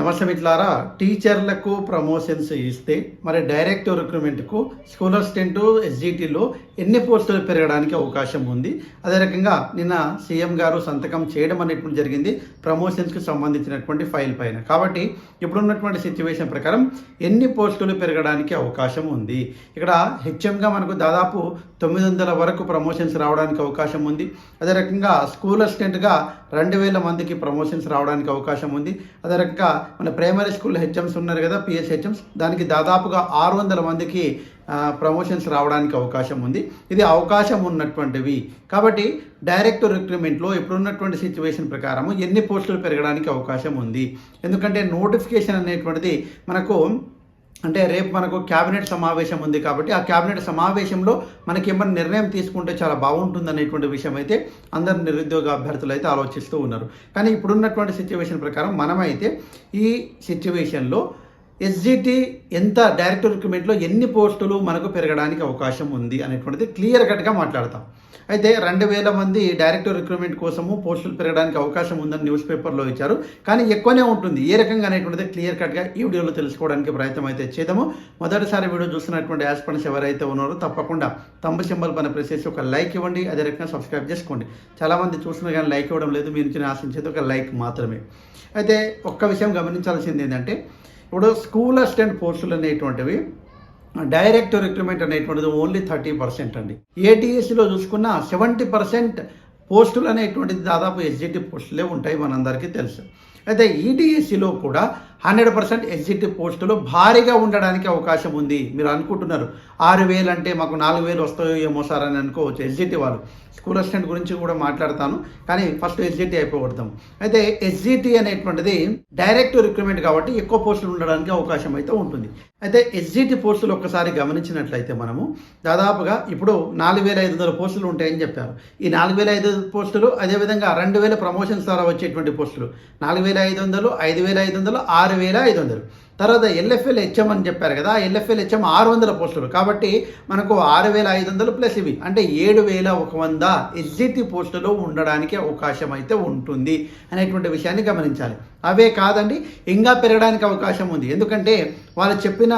నమస్తే మిత్రులారా టీచర్లకు ప్రమోషన్స్ ఇస్తే మరి డైరెక్ట్ రిక్రూట్మెంట్కు స్కూల్ అసిస్టెంట్ ఎస్జిటిలో ఎన్ని పోస్టులు పెరగడానికి అవకాశం ఉంది? అదే రకంగా నిన్న సీఎం గారు సంతకం చేయడం అనేటువంటి జరిగింది ప్రమోషన్స్కి సంబంధించినటువంటి ఫైల్ పైన. కాబట్టి ఇప్పుడున్నటువంటి సిచ్యువేషన్ ప్రకారం ఎన్ని పోస్టులు పెరగడానికి అవకాశం ఉంది? ఇక్కడ హెచ్ఎంగా మనకు దాదాపు తొమ్మిది వందల వరకు ప్రమోషన్స్ రావడానికి అవకాశం ఉంది. అదే రకంగా స్కూల్ అసిస్టెంట్గా రెండు వేల మందికి ప్రమోషన్స్ రావడానికి అవకాశం ఉంది. అదే రకంగా మన ప్రైమరీ స్కూల్ హెచ్ఎంస్ ఉన్నారు కదా పిఎస్ హెచ్ఎంస్ దానికి దాదాపుగా ఆరు వందల మందికి ప్రమోషన్స్ రావడానికి అవకాశం ఉంది. ఇది అవకాశం ఉన్నటువంటివి. కాబట్టి డైరెక్ట్ రిక్రూట్మెంట్లో ఇప్పుడున్నటువంటి సిచ్యువేషన్ ప్రకారం ఎన్ని పోస్టులు పెరగడానికి అవకాశం ఉంది. ఎందుకంటే నోటిఫికేషన్ అనేటువంటిది మనకు అంటే రేపు మనకు క్యాబినెట్ సమావేశం ఉంది కాబట్టి ఆ క్యాబినెట్ సమావేశంలో మనకి ఏమైనా నిర్ణయం తీసుకుంటే చాలా బాగుంటుంది అనేటువంటి విషయం అయితే అందరు నిరుద్యోగ అభ్యర్థులు అయితే ఆలోచిస్తూ ఉన్నారు. కానీ ఇప్పుడున్నటువంటి సిచ్యువేషన్ ప్రకారం మనమైతే ఈ సిచ్యువేషన్లో ఎస్జిటి ఎంత డైరెక్ట్ రిక్రూట్మెంట్లో ఎన్ని పోస్టులు మనకు పెరగడానికి అవకాశం ఉంది అనేటువంటిది క్లియర్ కట్గా మాట్లాడతాం. అయితే రెండు వేల మంది డైరెక్టర్ రిక్రూట్మెంట్ కోసము పోస్టులు పెరగడానికి అవకాశం ఉందని న్యూస్ పేపర్లో ఇచ్చారు. కానీ ఎక్కువనే ఉంటుంది. ఏ రకంగా అనేటువంటిది క్లియర్ కట్గా ఈ వీడియోలో తెలుసుకోవడానికి ప్రయత్నం అయితే చేద్దాము. మొదటిసారి వీడియో చూస్తున్నటువంటి యాస్పన్స్ ఎవరైతే ఉన్నారో తప్పకుండా తమ్ము సింబల్ పైన ప్రెస్ చేసి ఒక లైక్ ఇవ్వండి. అదే రకంగా సబ్స్క్రైబ్ చేసుకోండి. చాలామంది చూస్తున్నారు కానీ లైక్ ఇవ్వడం లేదు. మీ నుంచి ఆశించేది ఒక లైక్ మాత్రమే. అయితే ఒక్క విషయం గమనించాల్సింది ఏంటంటే ఇప్పుడు స్కూల్ అసిస్టెంట్ పోస్టులు అనేటువంటివి డైరెక్ట్ రిక్రూట్మెంట్ అనేటువంటిది ఓన్లీ థర్టీ పర్సెంట్ అండి. ఏటీఎస్సీలో చూసుకున్న సెవెంటీ పర్సెంట్ పోస్టులు అనేటువంటిది దాదాపు ఎస్జిటి పోస్టులే ఉంటాయి మనందరికీ తెలుసు. అయితే ఈటీఎస్సీలో కూడా హండ్రెడ్ పర్సెంట్ ఎస్జిటి పోస్టులు భారీగా ఉండడానికి అవకాశం ఉంది. మీరు అనుకుంటున్నారు ఆరు వేలు అంటే మాకు నాలుగు వేలు వస్తాయో ఏమో సార్ అని అనుకోవచ్చు ఎస్జిటి వాళ్ళు. స్కూల్ అసిస్టెంట్ గురించి కూడా మాట్లాడతాను కానీ ఫస్ట్ ఎస్జిటి అయిపోగొడతాం అయితే ఎస్జిటి అనేటువంటిది డైరెక్ట్ రిక్రూట్మెంట్ కాబట్టి ఎక్కువ పోస్టులు ఉండడానికి అవకాశం అయితే ఉంటుంది. అయితే ఎస్జిటి పోస్టులు ఒక్కసారి గమనించినట్లయితే మనము దాదాపుగా ఇప్పుడు నాలుగు వేల ఐదు వందల పోస్టులు ఉంటాయని చెప్పారు. ఈ నాలుగు వేల ఐదు పోస్టులు అదేవిధంగా రెండు వేల ప్రమోషన్స్ ద్వారా వచ్చేటువంటి పోస్టులు నాలుగు వేల ఐదు వందలు ఐదు వేల ఐదు వందలు ఆరు ఆరు వేల ఐదు వందలు. తర్వాత ఎల్ఎఫ్ఎల్ హెచ్ఎం అని చెప్పారు కదా ఎల్ఎఫ్ఎల్ హెచ్ఎం ఆరు వందల పోస్టులు. కాబట్టి మనకు ఆరు వేల ఐదు వందలు ప్లస్ ఇవి. అంటే ఏడు వేల ఒక వంద ఎస్జిటి పోస్టులు ఉండడానికి అవకాశం అయితే ఉంటుంది అనేటువంటి విషయాన్ని గమనించాలి. అవే కాదండి ఇంకా పెరగడానికి అవకాశం ఉంది. ఎందుకంటే వాళ్ళు చెప్పిన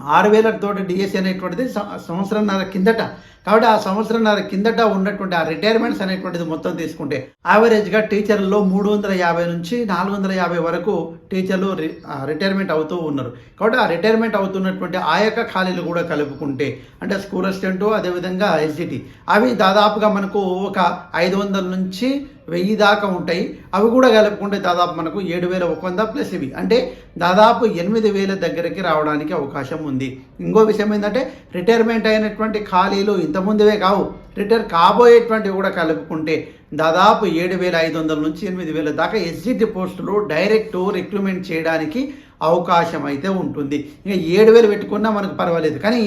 ఆరు వేల తోటి డిఎస్సీ అనేటువంటిది సంవత్సరంన్నర కిందట. కాబట్టి ఆ సంవత్సరంన్నర కిందట ఉన్నటువంటి ఆ రిటైర్మెంట్స్ అనేటువంటిది మొత్తం తీసుకుంటే యావరేజ్గా టీచర్లలో మూడు వందల యాభై నుంచి నాలుగు వందల యాభై వరకు టీచర్లు రి- రిటైర్మెంట్ అవుతూ ఉన్నారు. కాబట్టి ఆ రిటైర్మెంట్ అవుతున్నటువంటి ఆ యొక్క ఖాళీలు కూడా కలుపుకుంటే అంటే స్కూల్ అసిస్టెంట్ అదేవిధంగా ఎస్జిటి అవి దాదాపుగా మనకు ఒక ఐదు వందల నుంచి వెయ్యి దాకా ఉంటాయి. అవి కూడా కలుపుకుంటే దాదాపు మనకు ఏడు వేల ఒక వంద ప్లస్ ఇవి. అంటే దాదాపు ఎనిమిది వేల దగ్గరికి రావడానికి అవకాశం ఉంది. ఇంకో విషయం ఏంటంటే రిటైర్మెంట్ అయినటువంటి ఖాళీలు ఇంతకుముందువే కావు. రిటైర్ కాబోయేటువంటివి కూడా కలుపుకుంటే దాదాపు ఏడు వేల ఐదు వందల నుంచి ఎనిమిది వేల దాకా ఎస్జిటి పోస్టులు డైరెక్ట్ రిక్రూట్మెంట్ చేయడానికి అవకాశం అయితే ఉంటుంది. ఇంకా ఏడు వేలు పెట్టుకున్నా మనకు పర్వాలేదు. కానీ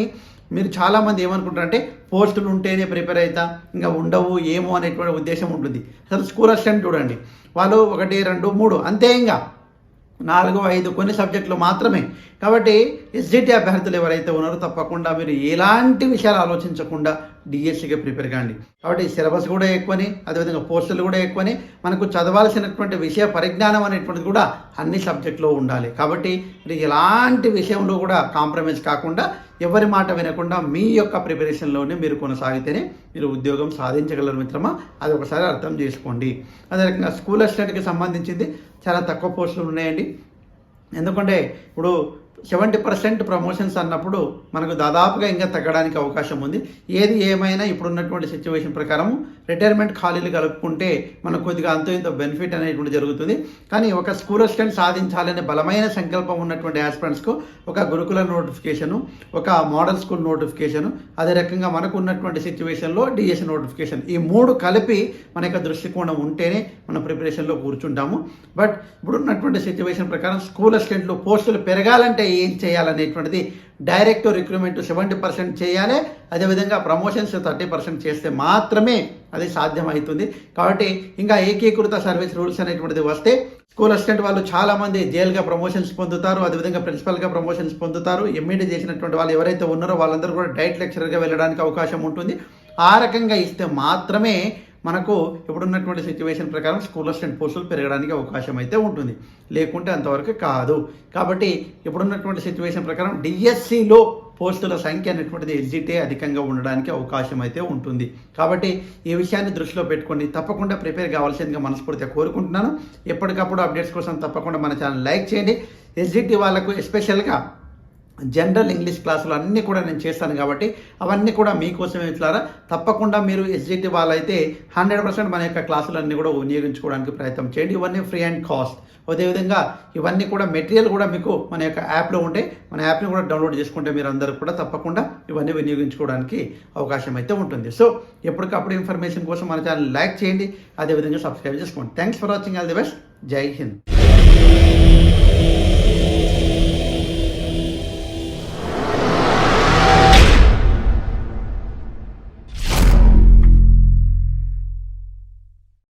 మీరు చాలామంది ఏమనుకుంటారంటే పోస్టులు ఉంటేనే ప్రిపేర్ అవుతా ఇంకా ఉండవు ఏమో అనేటువంటి ఉద్దేశం ఉంటుంది. అసలు స్కూల్ అసిస్టెంట్ చూడండి వాళ్ళు ఒకటి రెండు మూడు అంతే ఇంకా. నాలుగు ఐదు కొన్ని సబ్జెక్టులు మాత్రమే. కాబట్టి ఎస్జిటి అభ్యర్థులు ఎవరైతే ఉన్నారో తప్పకుండా మీరు ఎలాంటి విషయాలు ఆలోచించకుండా డిఎస్సికి ప్రిపేర్ కాండి. కాబట్టి సిలబస్ కూడా ఎక్కువని అదేవిధంగా పోస్టులు కూడా ఎక్కువని మనకు చదవాల్సినటువంటి విషయ పరిజ్ఞానం అనేటువంటిది కూడా అన్ని సబ్జెక్టులో ఉండాలి. కాబట్టి మీరు ఎలాంటి విషయంలో కూడా కాంప్రమైజ్ కాకుండా ఎవరి మాట వినకుండా మీ యొక్క ప్రిపరేషన్లోనే మీరు కొనసాగితేనే మీరు ఉద్యోగం సాధించగలరు మిత్రమా? అది ఒకసారి అర్థం చేసుకోండి. అదే రకంగా స్కూల్ అసిస్టెంట్కి సంబంధించింది చాలా తక్కువ పోస్టులు ఉన్నాయండి. ఎందుకంటే ఇప్పుడు సెవెంటీ పర్సెంట్ ప్రమోషన్స్ అన్నప్పుడు మనకు దాదాపుగా ఇంకా తగ్గడానికి అవకాశం ఉంది. ఏది ఏమైనా ఇప్పుడున్నటువంటి సిచ్యువేషన్ ప్రకారం రిటైర్మెంట్ ఖాళీలు కలుపుకుంటే మనకు కొద్దిగా అంతో ఇంత బెనిఫిట్ అనేటువంటి జరుగుతుంది. కానీ ఒక స్కూల్ అసిస్టెంట్ సాధించాలనే బలమైన సంకల్పం ఉన్నటువంటి ఆస్పిరెంట్స్కు ఒక గురుకుల నోటిఫికేషను ఒక మోడల్ స్కూల్ నోటిఫికేషను అదే రకంగా మనకు ఉన్నటువంటి సిచ్యువేషన్లో డిఎస్ నోటిఫికేషన్ ఈ మూడు కలిపి మన యొక్క దృష్టికోణం ఉంటేనే మన ప్రిపరేషన్లో కూర్చుంటాము. బట్ ఇప్పుడున్నటువంటి సిచ్యువేషన్ ప్రకారం స్కూల్ అసిస్టెంట్లు పోస్టులు పెరగాలంటే ఏం చేయాలనేటువంటిది డైరెక్ట్ రిక్రూట్మెంట్ సెవెంటీ పర్సెంట్ చేయాలి. అదేవిధంగా ప్రమోషన్స్ థర్టీ పర్సెంట్ చేస్తే మాత్రమే అది సాధ్యమవుతుంది. కాబట్టి ఇంకా ఏకీకృత సర్వీస్ రూల్స్ అనేటువంటిది వస్తే స్కూల్ అసిస్టెంట్ వాళ్ళు చాలామంది జైలుగా ప్రమోషన్స్ పొందుతారు. అదేవిధంగా ప్రిన్సిపల్గా ప్రమోషన్స్ పొందుతారు. ఎంఈడీ చేసినటువంటి వాళ్ళు ఎవరైతే ఉన్నారో వాళ్ళందరూ కూడా డైట్ లెక్చరర్గా వెళ్ళడానికి అవకాశం ఉంటుంది. ఆ రకంగా ఇస్తే మాత్రమే మనకు ఇప్పుడున్నటువంటి సిచ్యువేషన్ ప్రకారం స్కూల్ అసిస్టెంట్ పోస్టులు పెరగడానికి అవకాశం అయితే ఉంటుంది. లేకుంటే అంతవరకు కాదు. కాబట్టి ఇప్పుడున్నటువంటి సిచ్యువేషన్ ప్రకారం డిఎస్సిలో పోస్టుల సంఖ్య అనేటువంటిది ఎగ్జిటే అధికంగా ఉండడానికి అవకాశం అయితే ఉంటుంది. కాబట్టి ఈ విషయాన్ని దృష్టిలో పెట్టుకొని తప్పకుండా ప్రిపేర్ కావాల్సిందిగా మనస్ఫూర్తిగా కోరుకుంటున్నాను. ఎప్పటికప్పుడు అప్డేట్స్ కోసం తప్పకుండా మన ఛానల్ లైక్ చేయండి. ఎస్జిటి వాళ్ళకు ఎస్పెషల్గా జనరల్ ఇంగ్లీష్ క్లాసులు అన్నీ కూడా నేను చేస్తాను కాబట్టి అవన్నీ కూడా మీకోసమే ఇట్లారా. తప్పకుండా మీరు ఎస్జిటి వాళ్ళైతే హండ్రెడ్ పర్సెంట్ మన యొక్క క్లాసులన్నీ కూడా వినియోగించుకోవడానికి ప్రయత్నం చేయండి. ఇవన్నీ ఫ్రీ అండ్ కాస్ట్. అదేవిధంగా ఇవన్నీ కూడా మెటీరియల్ కూడా మీకు మన యొక్క యాప్లో ఉంటే మన యాప్ని కూడా డౌన్లోడ్ చేసుకుంటే మీరు అందరూ కూడా తప్పకుండా ఇవన్నీ వినియోగించుకోవడానికి అవకాశం అయితే ఉంటుంది. సో ఎప్పటికప్పుడు ఇన్ఫర్మేషన్ కోసం మన ఛానల్ లైక్ చేయండి. అదేవిధంగా సబ్స్క్రైబ్ చేసుకోండి. Thanks for watching all the best జై హింద్